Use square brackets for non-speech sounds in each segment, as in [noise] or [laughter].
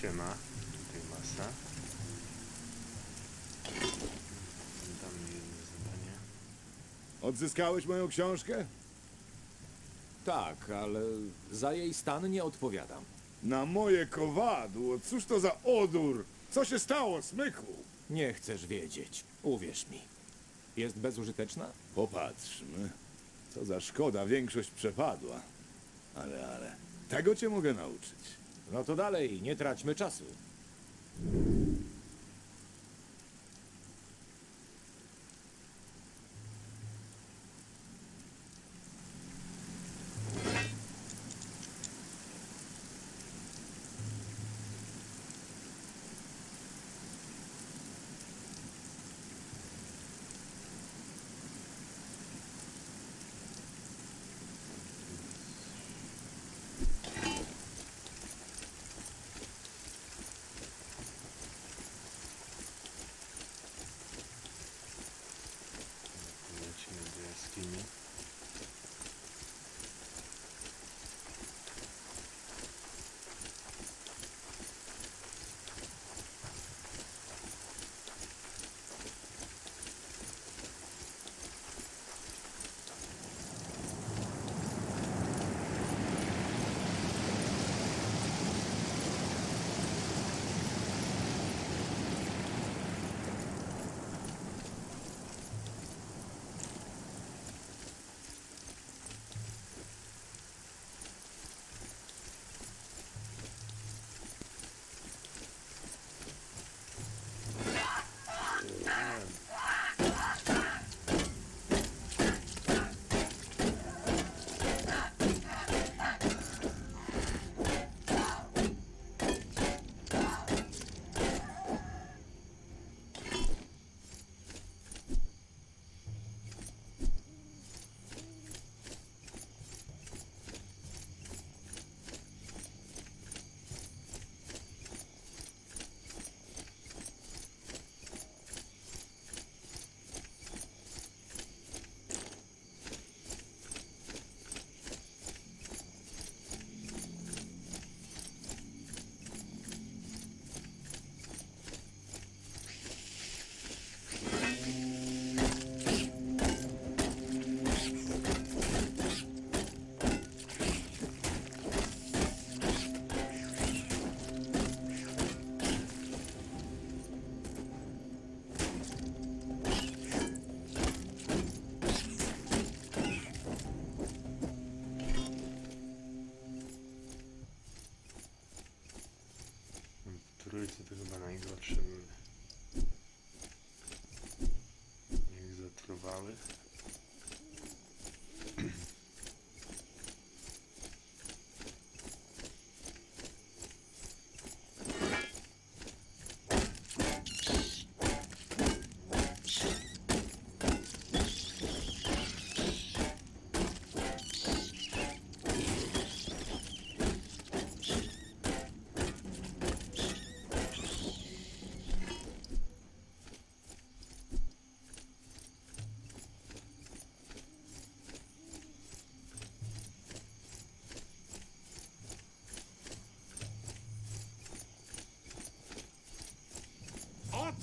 Siema, tutaj masa. Dam mi jedno zadanie. Odzyskałeś moją książkę? Tak, ale za jej stan nie odpowiadam. Na moje kowadło, cóż to za odór? Co się stało, smyku? Nie chcesz wiedzieć. Uwierz mi. Jest bezużyteczna? Popatrzmy. Co za szkoda, większość przepadła. Ale, ale, tego cię mogę nauczyć. No to dalej, nie traćmy czasu.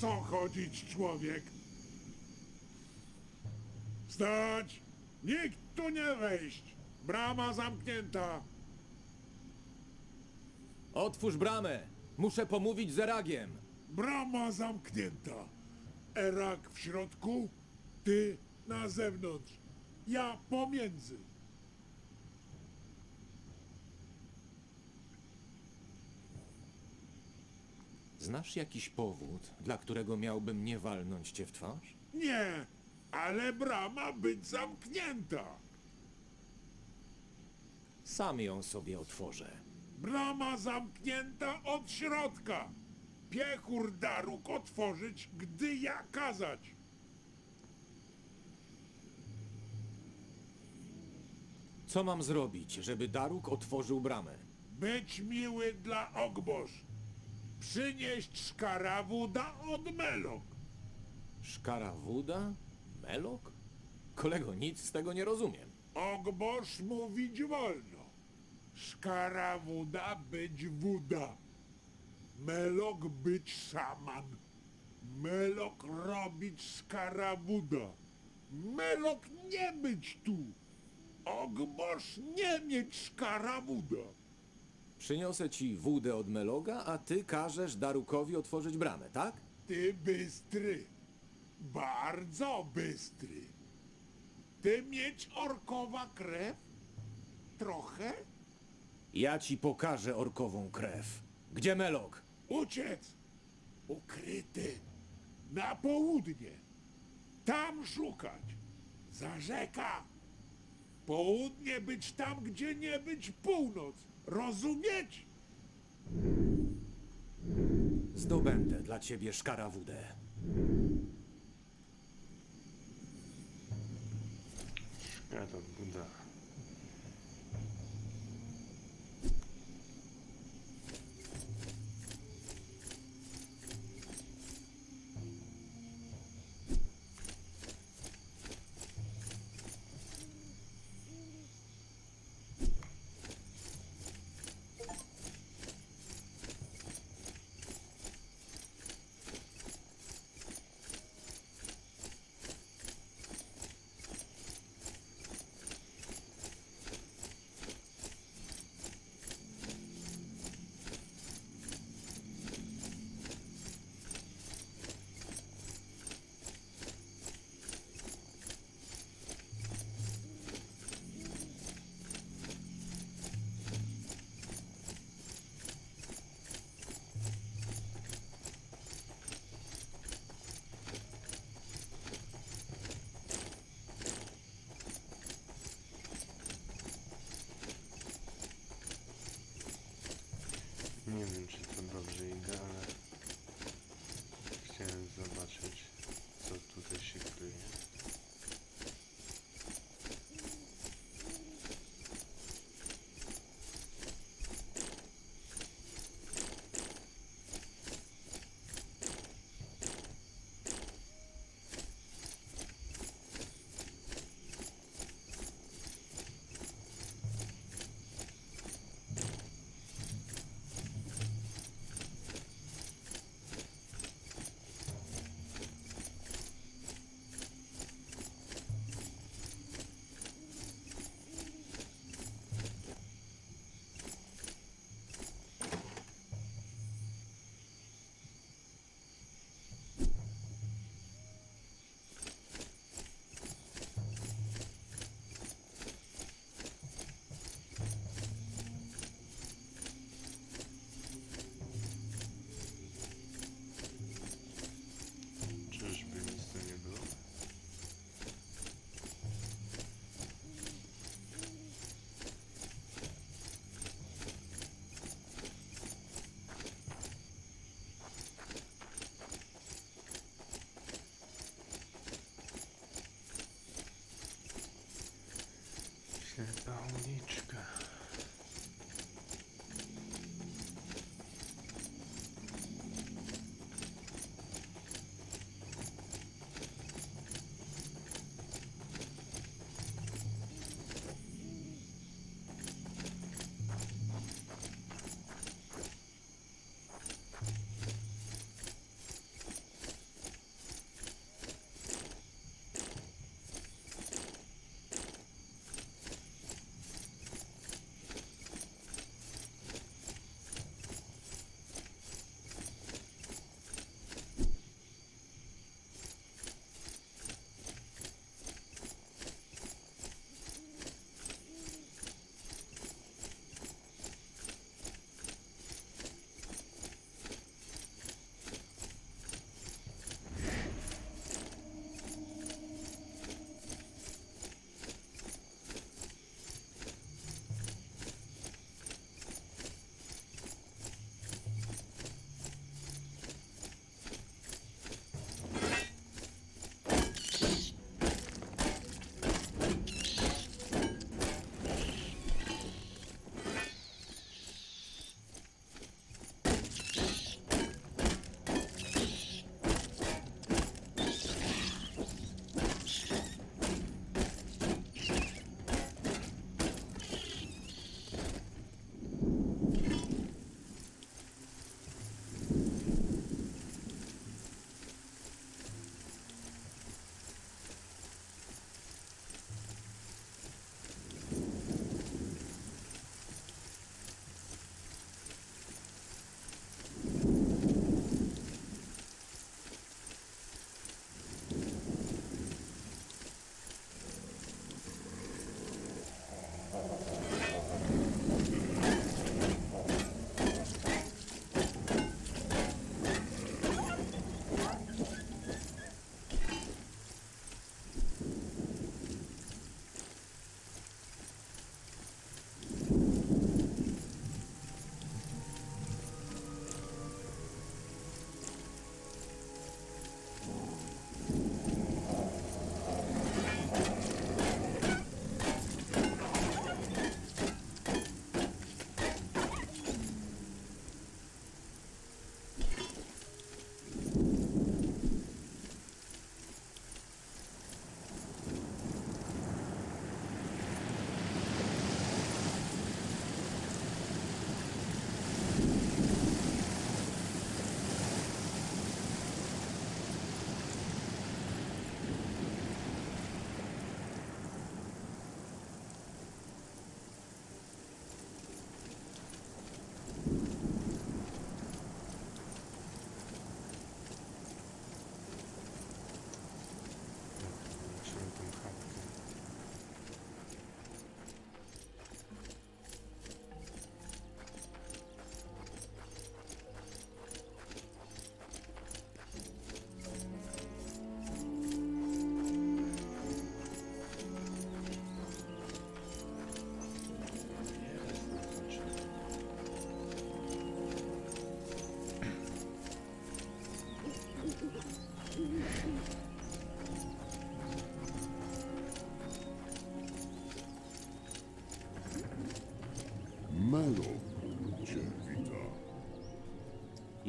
Co chodzić, człowiek? Stać! Nikt tu nie wejść! Brama zamknięta! Otwórz bramę! Muszę pomówić z Eragiem! Brama zamknięta! Erak w środku, ty na zewnątrz. Ja pomiędzy. Znasz jakiś powód, dla którego miałbym nie walnąć cię w twarz? Nie, ale brama być zamknięta. Sam ją sobie otworzę. Brama zamknięta od środka. Piechur daruk otworzyć, gdy ja kazać. Co mam zrobić, żeby Daruk otworzył bramę? Być miły dla Ogboż. Przynieść szkarawuda od Melok. Szkarawuda? Melok? Kolego, nic z tego nie rozumiem. Ogboż mówić wolno. Szkarawuda być wuda. Melok być szaman. Melok robić skarabuda. Melok nie być tu. Ogbosz nie mieć skarabuda. Przyniosę ci wódę od Meloga, a ty każesz Darukowi otworzyć bramę, tak? Ty bystry. Bardzo bystry. Ty mieć orkowa krew? Trochę? Ja ci pokażę orkową krew. Gdzie Melog? Uciec! Ukryty! Na południe! Tam szukać! Za rzeka! Południe być tam, gdzie nie być północ! Rozumieć? Zdobędę dla ciebie szkarawudę. Ja to Buda. Ручка.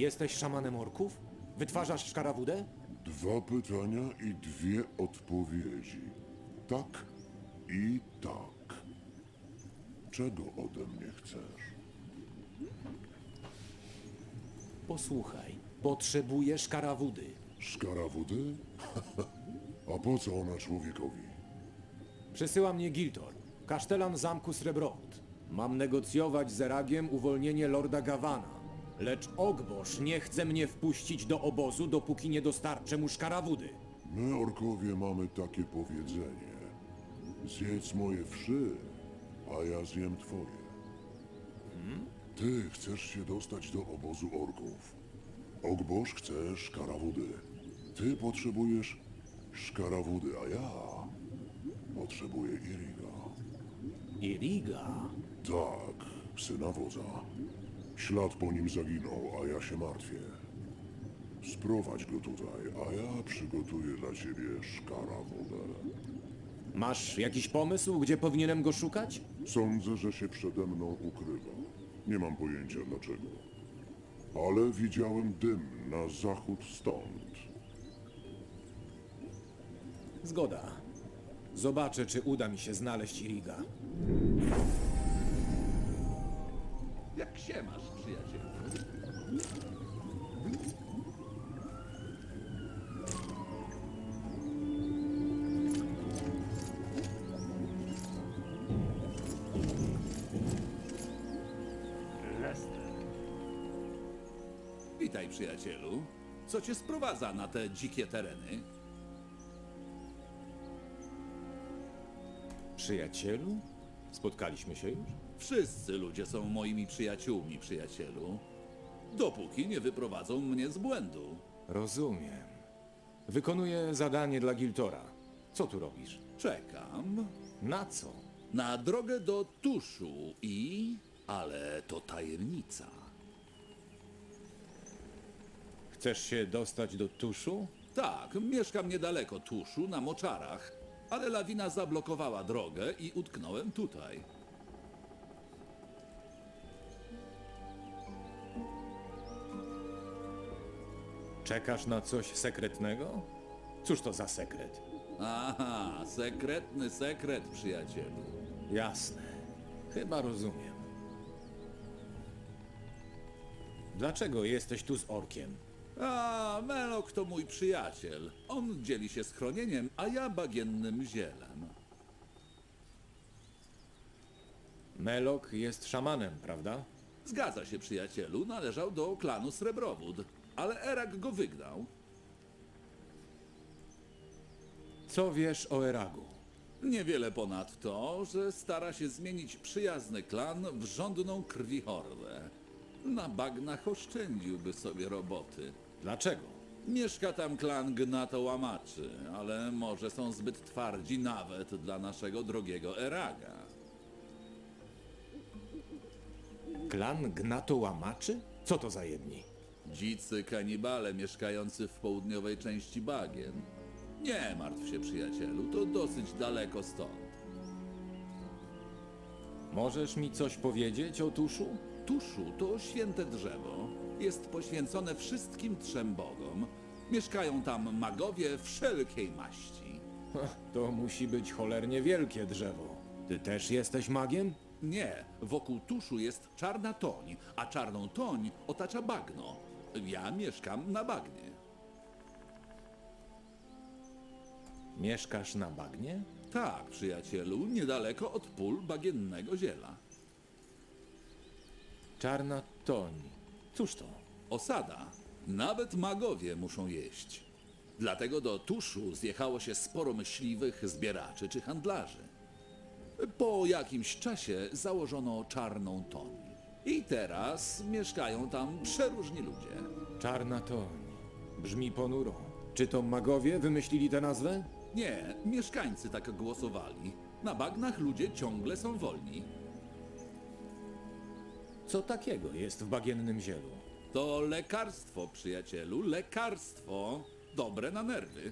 Jesteś szamanem orków? Wytwarzasz szkarawudę? Dwa pytania i dwie odpowiedzi. Tak i tak. Czego ode mnie chcesz? Posłuchaj, potrzebuję szkarawudy. Szkarawudy? [laughs] A po co ona człowiekowi? Przysyła mnie Giltor, kasztelan zamku Srebrowód. Mam negocjować z Eragiem uwolnienie lorda Gawana. Lecz Ogbosz nie chce mnie wpuścić do obozu, dopóki nie dostarczę mu szkarawudy. My, orkowie, mamy takie powiedzenie. Zjedz moje wszy, a ja zjem twoje. Ty chcesz się dostać do obozu orków. Ogbosz chce szkarawudy. Ty potrzebujesz szkarawudy, a ja potrzebuję Iriga. Iriga. Tak, syna wodza. Ślad po nim zaginął, a ja się martwię. Sprowadź go tutaj, a ja przygotuję dla ciebie szkarawudę. Masz jakiś pomysł, gdzie powinienem go szukać? Sądzę, że się przede mną ukrywa. Nie mam pojęcia dlaczego. Ale widziałem dym na zachód stąd. Zgoda. Zobaczę, czy uda mi się znaleźć Iriga. Jak się masz, przyjacielu? Lester. Witaj, przyjacielu. Co cię sprowadza na te dzikie tereny? Przyjacielu? Spotkaliśmy się już? Wszyscy ludzie są moimi przyjaciółmi, przyjacielu. Dopóki nie wyprowadzą mnie z błędu. Rozumiem. Wykonuję zadanie dla Giltora. Co tu robisz? Czekam Na co? na drogę do tuszu i... Ale to tajemnica. Chcesz się dostać do tuszu? Tak, mieszkam niedaleko tuszu, na moczarach, ale lawina zablokowała drogę i utknąłem tutaj. Czekasz na coś sekretnego? Cóż to za sekret? Aha, sekretny sekret, przyjacielu. Jasne. Chyba rozumiem. Dlaczego jesteś tu z orkiem? A, Melok to mój przyjaciel. On dzieli się schronieniem, a ja bagiennym zielem. Melok jest szamanem, prawda? Zgadza się, przyjacielu, należał do klanu Srebrowód, ale Erak go wygnał. Co wiesz o Eragu? Niewiele ponad to, że stara się zmienić przyjazny klan w żądną krwi hordę. Na bagnach oszczędziłby sobie roboty. Dlaczego? Mieszka tam klan gnatołamaczy, ale może są zbyt twardzi nawet dla naszego drogiego Eraga. Klan Gnatołamaczy? Co to za jedni? Dzicy kanibale mieszkający w południowej części bagien. Nie martw się, przyjacielu, to dosyć daleko stąd. Możesz mi coś powiedzieć o tuszu? Tuszu to święte drzewo. Jest poświęcone wszystkim trzem bogom. Mieszkają tam magowie wszelkiej maści. To musi być cholernie wielkie drzewo. Ty też jesteś magiem? Nie, wokół tuszu jest czarna toń, a czarną toń otacza bagno. Ja mieszkam na bagnie. Mieszkasz na bagnie? Tak, przyjacielu, niedaleko od pól bagiennego ziela. Czarna toń. Cóż to? Osada. Nawet magowie muszą jeść. Dlatego do tuszu zjechało się sporo myśliwych, zbieraczy czy handlarzy. Po jakimś czasie założono czarną toń. I teraz mieszkają tam przeróżni ludzie. Czarna toń. Brzmi ponuro. Czy to magowie wymyślili tę nazwę? Nie, mieszkańcy tak głosowali. Na bagnach ludzie ciągle są wolni. Co takiego jest w bagiennym zielu? To lekarstwo, przyjacielu, lekarstwo. Dobre na nerwy.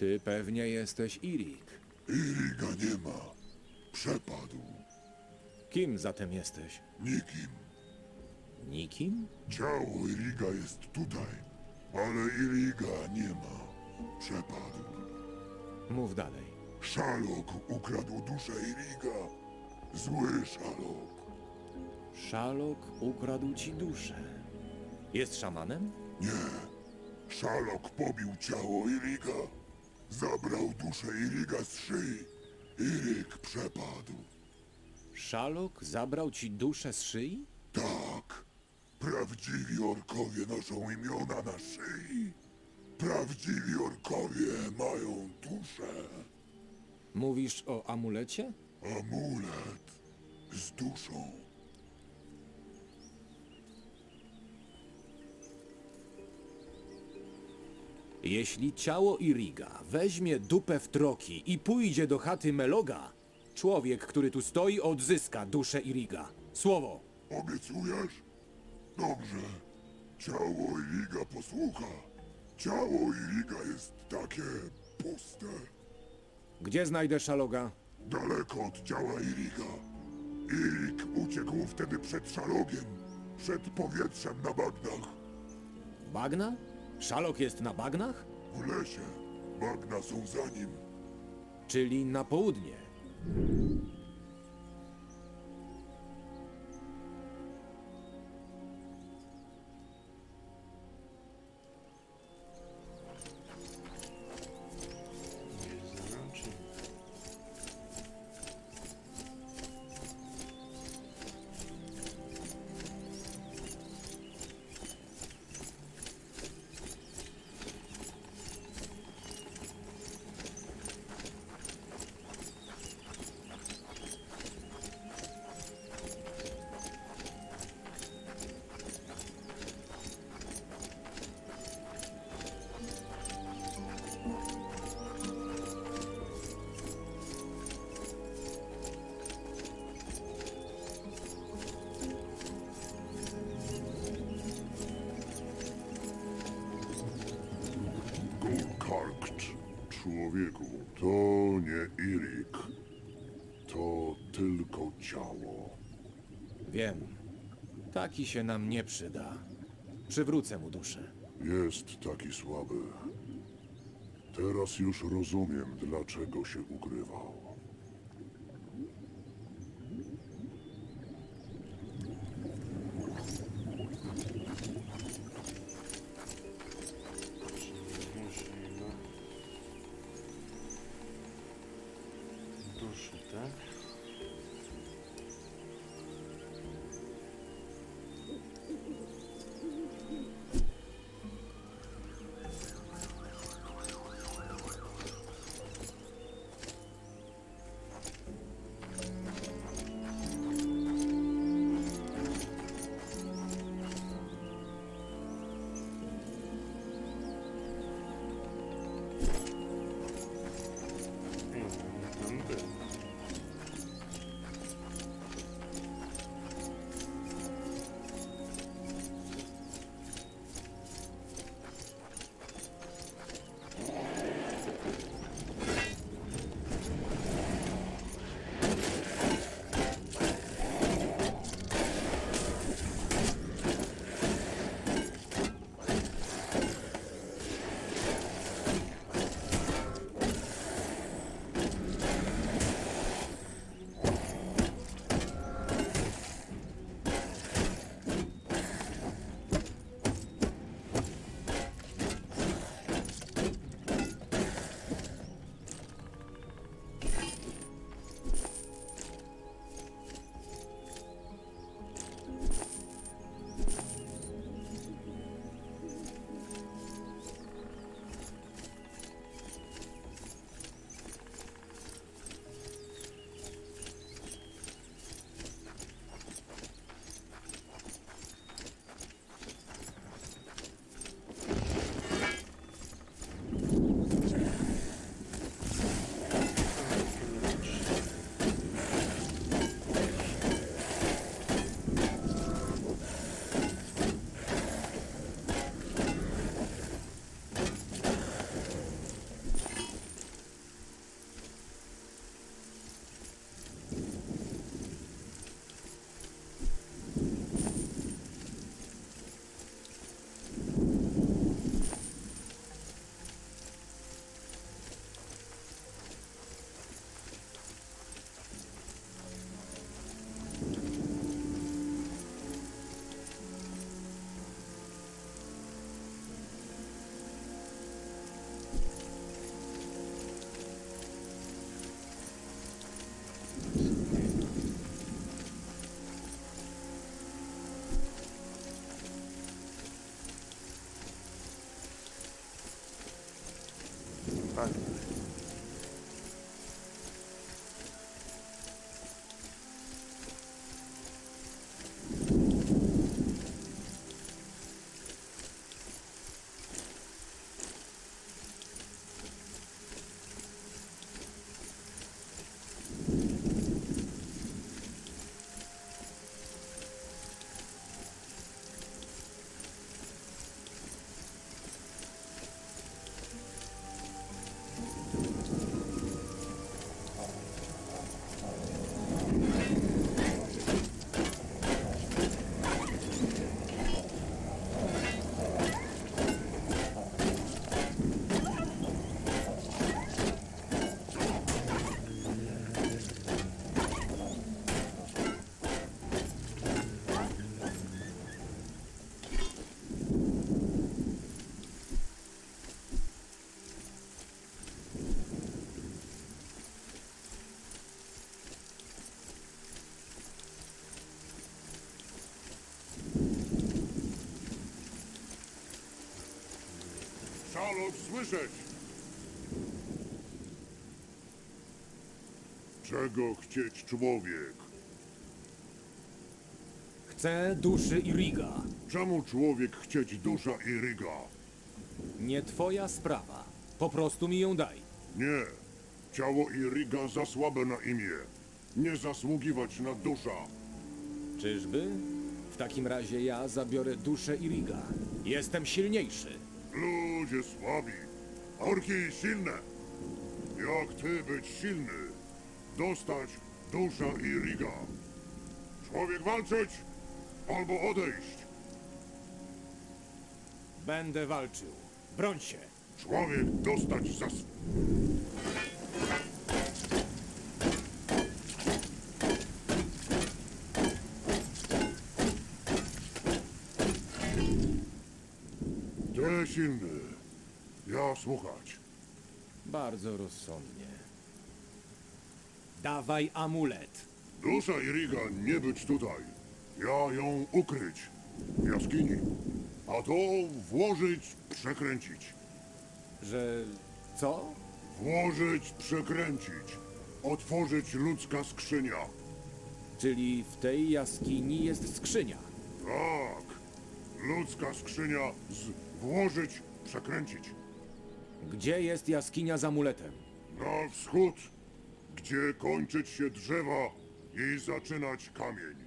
Ty pewnie jesteś Irik. Iriga nie ma. Przepadł. Kim zatem jesteś? Nikim. Nikim? Ciało Iriga jest tutaj, ale Iriga nie ma. Przepadł. Mów dalej. Szalok ukradł duszę Iriga. Zły Szalok. Szalok ukradł ci duszę. Jest szamanem? Nie. Szalok pobił ciało Iriga. Zabrał duszę Iriga z szyi. Irig przepadł. Szalok zabrał ci duszę z szyi? Tak. Prawdziwi orkowie noszą imiona na szyi. Prawdziwi orkowie mają duszę. Mówisz o amulecie? Amulet z duszą. Jeśli ciało Iriga weźmie dupę w troki i pójdzie do chaty Meloga, człowiek, który tu stoi, odzyska duszę Iriga. Słowo. Obiecujesz? Dobrze. Ciało Iriga posłucha. Ciało Iriga jest takie puste. Gdzie znajdę Szaloga? Daleko od ciała Iriga. Irig uciekł wtedy przed szalogiem. Przed powietrzem na bagnach. Bagna? Szalok jest na bagnach? W lesie. Bagna są za nim. Czyli na południe. Ciało. Wiem. Taki się nam nie przyda. Przywrócę mu duszę. Jest taki słaby. Teraz już rozumiem, dlaczego się ukrywał. Słyszeć! Czego chcieć człowiek? Chcę duszy Iriga. Czemu człowiek chcieć dusza i ryga? Nie twoja sprawa. Po prostu mi ją daj. Nie. Ciało i ryga za słabe na imię. Nie zasługiwać na dusza. Czyżby? W takim razie ja zabiorę duszę Iriga. Jestem silniejszy. Ludzie słabi, orki silne. Jak ty być silny? Dostać dusza i riga. Człowiek walczyć albo odejść. Będę walczył. Broń się. Człowiek dostać za... s- Ty silny. Ja słuchać. Bardzo rozsądnie. Dawaj amulet. Dusza i Riga nie być tutaj. Ja ją ukryć w jaskini. A to włożyć, przekręcić. Że co? Włożyć, przekręcić. Otworzyć ludzka skrzynia. Czyli w tej jaskini jest skrzynia. Tak. Ludzka skrzynia z włożyć, przekręcić. Gdzie jest jaskinia z amuletem? Na wschód, gdzie kończyć się drzewa i zaczynać kamień.